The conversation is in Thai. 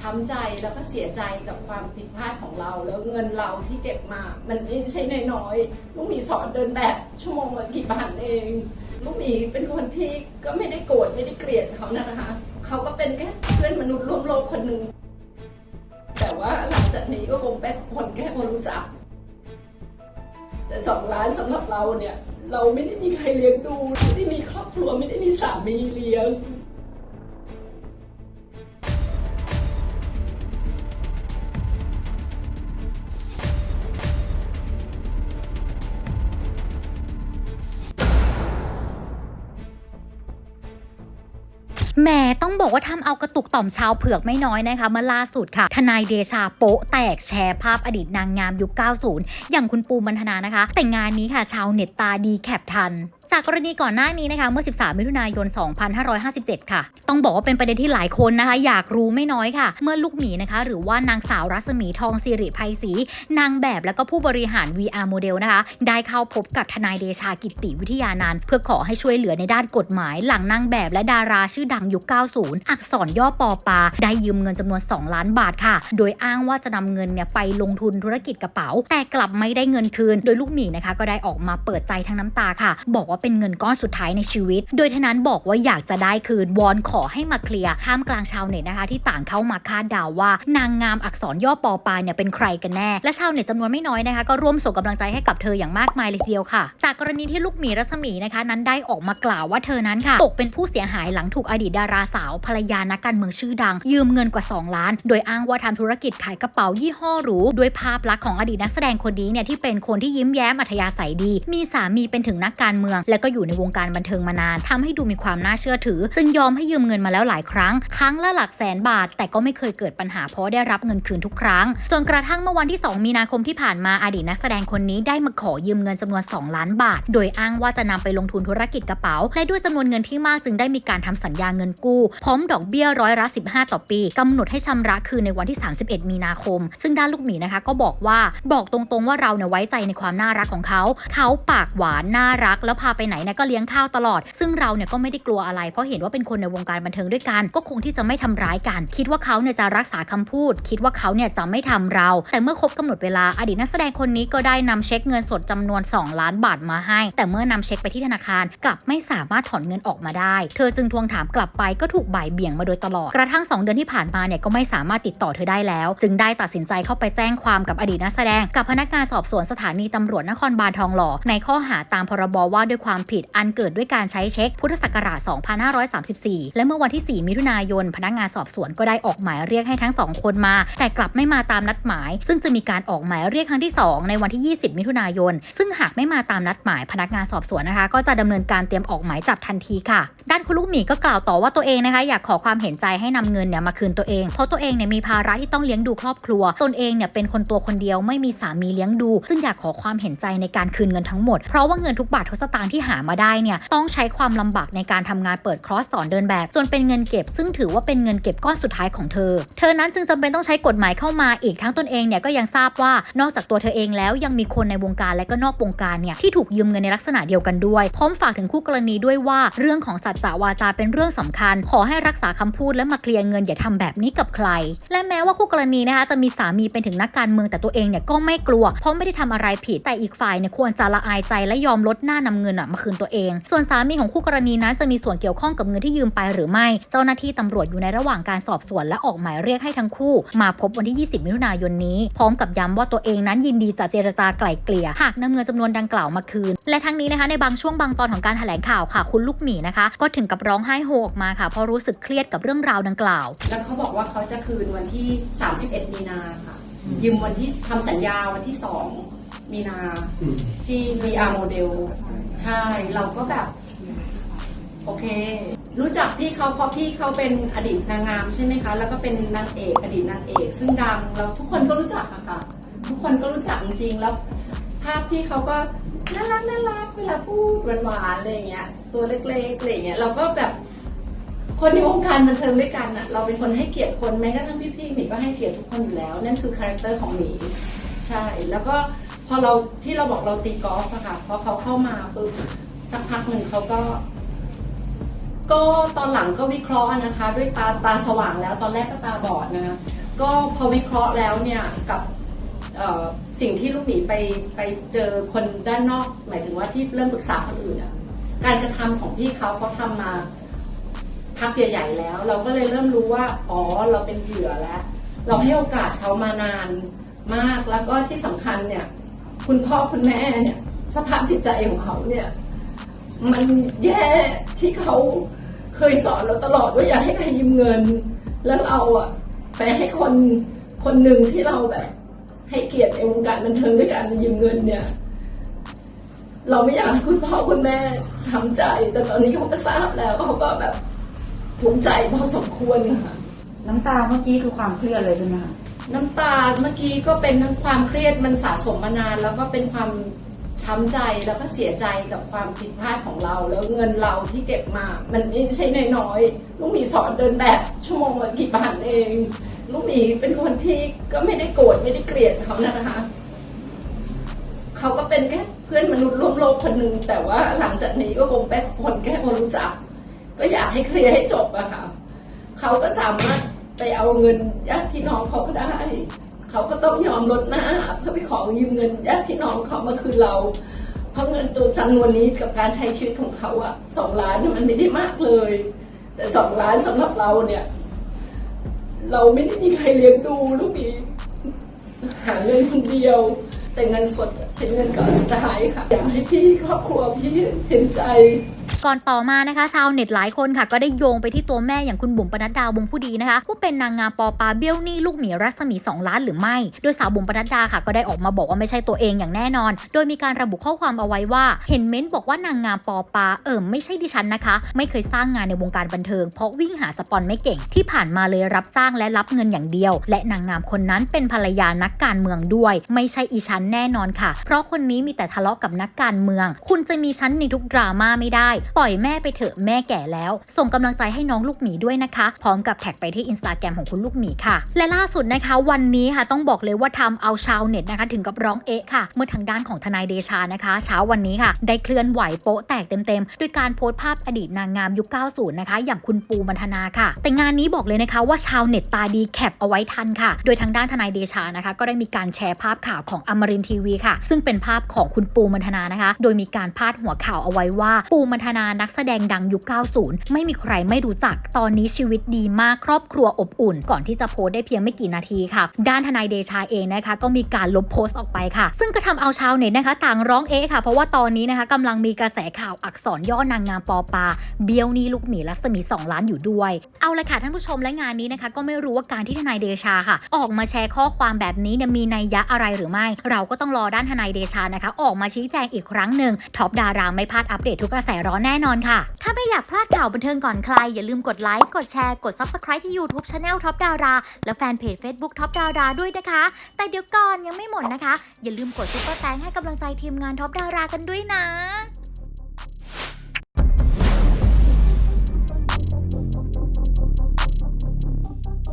ช้ำใจแล้วก็เสียใจกับความผิดพลาดของเรา แล้วเงินเราที่เก็บมา มันไม่ใช่น้อยๆลูกมีสอนเดินแบบชั่วโมงละกี่บาทเองลูกหมีเป็นคนที่ก็ไม่ได้โกรธไม่ได้เกลียดเขานะคะ เขาก็เป็นแค่เพื่อนมนุษย์ร่วมโลกคนหนึ่งแต่ว่าหลังจากนี้ก็คงเป็นคนแค่คนรู้จัก แต่สองล้านสำหรับเราเนี่ย เราไม่ได้มีใครเลี้ยงดูไม่ได้มีครอบครัวไม่ได้มีสามีเลี้ยง แหม่ต้องบอกว่าทำเอากระตุกต่อมชาวเผือกไม่น้อยนะคะเมื่อล่าสุดค่ะ ทนายเดชาโป๊ะแตกแชร์ภาพอดีตนางงามยุค 90 อย่างคุณปูมันธนานะคะ แต่งานนี้ค่ะ ชาวเน็ตตาดีแคปทัน จากกรณีก่อนหน้านี้นะคะเมื่อ 13 มิถุนายน 2557 ค่ะ ต้องบอกว่าเป็นประเด็นที่หลายคนนะคะ อยากรู้ไม่น้อยค่ะ เมื่อลูกหมีนะคะ หรือว่านางสาวรัศมีทองสิริภัยศรีนางแบบแล้วก็ผู้บริหาร VR โมเดลนะคะ ได้เข้าพบกับทนายเดชากิติวิทยานันท์เพื่อขอให้ช่วยเหลือในด้านกฎหมาย หลังนางแบบและดาราชื่อดังยุค 90 อักษรย่อปอปา ได้ยืมเงินจำนวน 2 ล้านบาทค่ะ โดยอ้างว่าจะนำเงินเนี่ยไปลงทุนธุรกิจกระเป๋า แต่กลับไม่ได้เงินคืน โดยลูกหมีนะคะ ก็ได้ออกมาเปิดใจทั้งน้ำตาค่ะ บอกว่าเป็นเงินก้อนสุดท้ายในชีวิต โดยทนั้นบอกว่าอยากจะได้คืนวอนขอให้มาเคลียร์ท่ามกลางชาวเน็ตนะคะ ที่ต่างเข้ามาคาดเดาว่า นางงามอักษรย่อปอปาเนี่ยเป็นใครกันแน่ และชาวเน็ตจำนวนไม่น้อยนะคะ ก็ร่วมส่งกำลังใจให้กับเธออย่างมากมายเลยทีเดียวค่ะ จากกรณีที่ลูกหมีรัศมีนะคะ นั้นได้ออกมากล่าวว่าเธอนั้นค่ะตกเป็นผู้เสียหายหลังถูกอดีตดาราสาวภรรยานักการเมืองชื่อดัง ยืมเงินกว่า 2 ล้าน โดยอ้างว่าทำธุรกิจขายกระเป๋ายี่ห้อหรูด้วยภาพลักษณ์ของอดีตนักแสดงคนนี้เนี่ยที่เป็นคนที่ยิ้มแย้มอัธยาศัยดี มีสามีเป็นถึงนักการเมืองและก็อยู่ในวงการบันเทิงมานานทำให้ดูมีความน่าเชื่อถือจึงยอมให้ยืมเงินมาแล้วหลายครั้ง ครั้งละหลักแสนบาท แต่ก็ไม่เคยเกิดปัญหาเพราะได้รับเงินคืนทุกครั้ง จนกระทั่งเมื่อวันที่ 2 มีนาคมที่ผ่านมาอดีตนักแสดงคนนี้ได้มาขอยืมเงินจำนวน 2 ล้านบาท โดยอ้างว่าจะนำไปลงทุนธุรกิจกระเป๋า และด้วยจำนวนเงินที่มากจึงได้มีการทำสัญญาเงินกู้ พร้อมดอกเบี้ยร้อยละ15 ต่อปีกำหนดให้ชำระคืนในวันที่ 31 มีนาคม ซึ่งด้านลูกหมีนะคะก็บอกว่าบอกตรงๆว่าเราเนี่ยไว้ใจในความน่ารักของเขา เขาปากหวานน่ารักแล้วพาไปไปไหนเนี่ยก็เลี้ยงข้าวตลอด ซึ่งเราเนี่ยก็ไม่ได้กลัวอะไร เพราะเห็นว่าเป็นคนในวงการบันเทิงด้วยกัน ก็คงที่จะไม่ทำร้ายกัน คิดว่าเขาเนี่ยจะรักษาคำพูด คิดว่าเขาเนี่ยจะไม่ทำเรา แต่เมื่อครบกำหนดเวลาอดีตนักแสดงคนนี้ก็ได้นำเช็คเงินสดจำนวน 2 ล้านบาทมาให้ แต่เมื่อนำเช็คไปที่ธนาคารกลับไม่สามารถถอนเงินออกมาได้ เธอจึงทวงถามกลับไปก็ถูกบ่ายเบี่ยงมาโดยตลอด กระทั่ง 2 เดือนที่ผ่านมาเนี่ยก็ไม่สามารถติดต่อเธอได้แล้ว จึงได้ตัดสินใจเข้าไปแจ้งความกับอดีตนักแสดง กับพนักงานสอบสวนสถานีตำรวจนครบาลทองหล่อในข้อหาตามพรบว่าด้วยความผิดอันเกิดด้วยการใช้เช็คพุทธศักราช 2534 และเมื่อวันที่ 4 มิถุนายน พนักงานสอบสวนก็ได้ออกหมายเรียกให้ทั้งสองคนมา แต่กลับไม่มาตามนัดหมาย ซึ่งจะมีการออกหมายเรียกครั้งที่ 2 ในวันที่ 20 มิถุนายน ซึ่งหากไม่มาตามนัดหมาย พนักงานสอบสวนนะคะ ก็จะดำเนินการเตรียมออกหมายจับทันทีค่ะ ด้านคุณลูกหมีก็กล่าวต่อว่าตัวเองนะคะอยากขอความเห็นใจให้นำเงินเนี่ยมาคืนตัวเอง เพราะตัวเองเนี่ยมีภาระที่ต้องเลี้ยงดูครอบครัว ตนเองเนี่ยเป็นคนตัวคนเดียวไม่มีสามีเลี้ยงดู ซึ่งอยากขอความเห็นใจในการคืนเงินทั้งหมด เพราะว่าเงินทุกบาททุกสตางค์ที่หามาได้เนี่ยต้องใช้ความลำบากในการทำงานเปิดคอร์สสอนเดินแบบ จนเป็นเงินเก็บ ซึ่งถือว่าเป็นเงินเก็บก้อนสุดท้ายของเธอ เธอนั้นจึงจำเป็นต้องใช้กฎหมายเข้ามาอีกทั้งตนเองเนี่ยก็ยังทราบว่านอกจากตัวเธอเองแล้วยังมีคนในวงการและก็นอกวงการเนี่ยที่ถูกยืมเงินในลักษณะเดียวกันด้วยพร้อมฝากถึงคู่กรณีด้วยว่าเรื่องของสัจจะวาจาเป็นเรื่องสำคัญ ขอให้รักษาคำพูดและมาเคลียร์เงินอย่าทำแบบนี้กับใคร และแม้ว่าคู่กรณีนะคะจะมีสามีเป็นถึงนักการเมืองแต่ตัวเองเนี่ยก็ไม่กลัว เพราะไม่ได้ทำอะไรผิดแต่อีกฝ่ายเนี่ยควรจะละอายใจและยอมลดหน้านำเงินอะมาคืนตัวเอง ส่วนสามีของคู่กรณีนั้นจะมีส่วนเกี่ยวข้องกับเงินที่ยืมไปหรือไม่ เจ้าหน้าที่ตำรวจอยู่ในระหว่างการสอบสวนและออกหมายเรียกให้ทั้งคู่ มาพบวันที่ 20 มิถุนายนนี้ พร้อมกับย้ำว่าตัวเองนั้นยินดีจะเจรจาไกล่เกลี่ยหากนำเงินจำนวนดังกล่าวมาคืน และทั้งนี้นะคะในบางช่วงบางตอนของการแถลงข่าวค่ะ คุณลูกหมีนะคะ ก็ถึงกับร้องไห้โฮออกมาค่ะเพราะรู้สึกเครียดกับเรื่องราวดังกล่าว แล้วเขาบอกว่าเขาจะคืนวันที่ 31 มีนาค่ะยืมวันที่ทำสัญญาวันที่ 2 มีนาที่ VR โมเดล ใช่เราก็แบบ โอเค รู้จักพี่เขาเพราะพี่เขาเป็นอดีตนางงามใช่ไหมคะ แล้วก็เป็นนางเอกอดีตนางเอก ซึ่งดังเราทุกคนก็รู้จักอะค่ะ ทุกคนก็รู้จักจริงๆแล้ว ภาพพี่เขาก็น่ารักน่ารักเวลาพูดหวานๆอะไรอย่างเงี้ย ตัวเล็กๆอะไรอย่างเงี้ยเราก็แบบคนในวงการบันเทิงด้วยกันอะเราเป็นคนให้เกียรติคนแม้กระทั่งพี่ๆหมีก็ให้เกียรติทุกคนอยู่แล้ว นั่นคือคาแรคเตอร์ของหมีใช่ แล้วก็ พอเราที่เราบอกเราตีกอล์ฟอะค่ะพอเขาเข้ามาปุ๊บสักพักหนึ่งเขาก็ ก็ตอนหลังก็วิเคราะห์นะคะ ด้วยตาตาสว่างแล้ว ตอนแรกก็ตาบอดนะคะก็พอวิเคราะห์แล้วเนี่ยกับสิ่งที่ลูกหมีไปไปเจอคนด้านนอก หมายถึงว่าที่เริ่มปรึกษาคนอื่นอะการกระทำของพี่เขาเขาทำมาพักใหญ่ๆแล้ว เราก็เลยเริ่มรู้ว่าอ๋อเราเป็นเหยื่อแล้ว เราให้โอกาสเขามานานมากแล้วก็ที่สำคัญเนี่ย คุณพ่อคุณแม่เนี่ยสภาพจิตใจของเขาเนี่ย มันแย่ที่เขาเคยสอนเราตลอดว่าอย่าให้ใครยืมเงิน แล้วเราอะไปให้คนคนหนึ่งที่เราแบบ ให้เกียรติในวงการบันเทิงด้วยการยืมเงินเนี่ย เราไม่อยากให้คุณพ่อคุณแม่ช้ำใจ แต่ตอนนี้เขาก็ทราบแล้วเขาก็แบบภูมิใจพอสมควรค่ะน้ำตาเมื่อกี้คือความเครียดเลยใช่ไหมคะ น้ำตาเมื่อกี้ก็เป็นทั้งความเครียดมันสะสมมานาน แล้วก็เป็นความช้ำใจแล้วก็เสียใจกับความผิดพลาดของเรา แล้วเงินเราที่เก็บมา มันไม่ใช่น้อยๆลูกหมีสอนเดินแบบชั่วโมงละกี่บาทเอง ลูกหมีเป็นคนที่ก็ไม่ได้โกรธไม่ได้เกลียดเขานะคะเขาก็เป็นแค่เพื่อนมนุษย์ร่วมโลกคนหนึ่งแต่ว่าหลังจากนี้ก็คงเป็นคนแค่คนรู้จัก ก็อยากให้เคลียร์ให้จบอะค่ะเขาก็สามารถ ไปเอาเงินญาติพี่น้องเขาก็ได้ เขาก็ต้องยอมลดหน้าเพื่อไปขอยืมเงินญาติพี่น้องเขามาคืนเรา เพราะเงินตัวจำนวนนี้กับการใช้ชีวิตของเขาอะสองล้านเนี่ยมันไม่ได้มากเลย แต่สองล้านสำหรับเราเนี่ย เราไม่ได้มีใครเลี้ยงดูลูกมีหาเงินคนเดียว แต่เงินสดเป็นเงินก้อนสุดท้ายค่ะอยากให้พี่ครอบครัวพี่เห็นใจ ก่อนต่อมานะคะชาวเน็ตหลายคนค่ะ ก็ได้โยงไปที่ตัวแม่อย่างคุณบุ๋มปนัดดาวงผู้ดีนะคะว่าเป็นนางงามปอปาเบี้ยวหนี้ลูกหมีรัศมี 2 ล้านหรือไม่ โดยสาวบุ๋มปนัดดาค่ะ ก็ได้ออกมาบอกว่าไม่ใช่ตัวเองอย่างแน่นอน โดยมีการระบุข้อความเอาไว้ว่า เห็นเม้นต์บอกว่านางงามปอปาเอิมไม่ใช่ดิฉันนะคะ ไม่เคยสร้างงานในวงการบันเทิง เพราะวิ่งหาสปอนไม่เก่งที่ผ่านมาเลยรับจ้างและรับเงินอย่างเดียว และนางงามคนนั้นเป็นภรรยานักการเมืองด้วย ไม่ใช่อีฉันแน่นอนค่ะ เพราะคนนี้มีแต่ทะเลาะกับนักการเมือง คุณจะมีฉันในทุกดราม่าไม่ได้ปล่อยแม่ไปเถอะแม่แก่แล้ว ส่งกำลังใจให้น้องลูกหมีด้วยนะคะ พร้อมกับแท็กไปที่อินสตาแกรมของคุณลูกหมีค่ะ และล่าสุดนะคะวันนี้ค่ะต้องบอกเลยว่าทำเอาชาวเน็ตนะคะ ถึงกับร้องเอะค่ะ เมื่อทางด้านของทนายเดชานะคะ เช้าวันนี้ค่ะ ได้เคลื่อนไหวโป๊ะแตกเต็มๆด้วยการโพสต์ภาพอดีตนางงามยุค 90 นะคะ อย่างคุณปูมันธนาค่ะ แต่งานนี้บอกเลยนะคะว่าชาวเน็ตตาดีแคปเอาไว้ทันค่ะ โดยทางด้านทนายเดชานะคะ ก็ได้มีการแชร์ภาพข่าวของอมรินทีวีค่ะ ซึ่งเป็นภาพของคุณปูมันธนานะคะ โดยมีการพาดหัวข่าวเอาไว้ว่าปูมันธนานักแสดงดังยุค 90 ไม่มีใครไม่รู้จัก ตอนนี้ชีวิตดีมากครอบครัวอบอุ่น ก่อนที่จะโพสได้เพียงไม่กี่นาทีค่ะ ด้านทนายเดชาเองนะคะ ก็มีการลบโพสต์ออกไปค่ะ ซึ่งก็ทำเอาชาวเน็ตนะคะ ต่างร้องเอ๊ะค่ะ เพราะว่าตอนนี้นะคะกำลังมีกระแสข่าวอักษรย่อนางงามปอปา เบี้ยวนี้ลูกหมีรัศมี 2 ล้านอยู่ด้วย เอาละค่ะท่านผู้ชมและงานนี้นะคะ ก็ไม่รู้ว่าการที่ทนายเดชาค่ะ ออกมาแชร์ข้อความแบบนี้เนี่ยมีนัยยะอะไรหรือไม่ เราก็ต้องรอด้านทนายเดชานะคะ ออกมาชี้แจงอีกครั้งหนึ่งท็อปดาราไม่พลาดอัปเดตทุกกระแสร้อนแน่นอนค่ะ ถ้าไม่อยากพลาดข่าวบันเทิงก่อนใคร อย่าลืมกดไลค์ กดแชร์ กด Subscribe ที่ YouTube Channel ท็อปดาราและแฟนเพจ Facebook ท็อปดาราด้วยนะคะ แต่เดี๋ยวก่อนยังไม่หมดนะคะ อย่าลืมกดซุปเปอร์แตงให้กำลังใจทีมงานท็อปดารากันด้วยนะ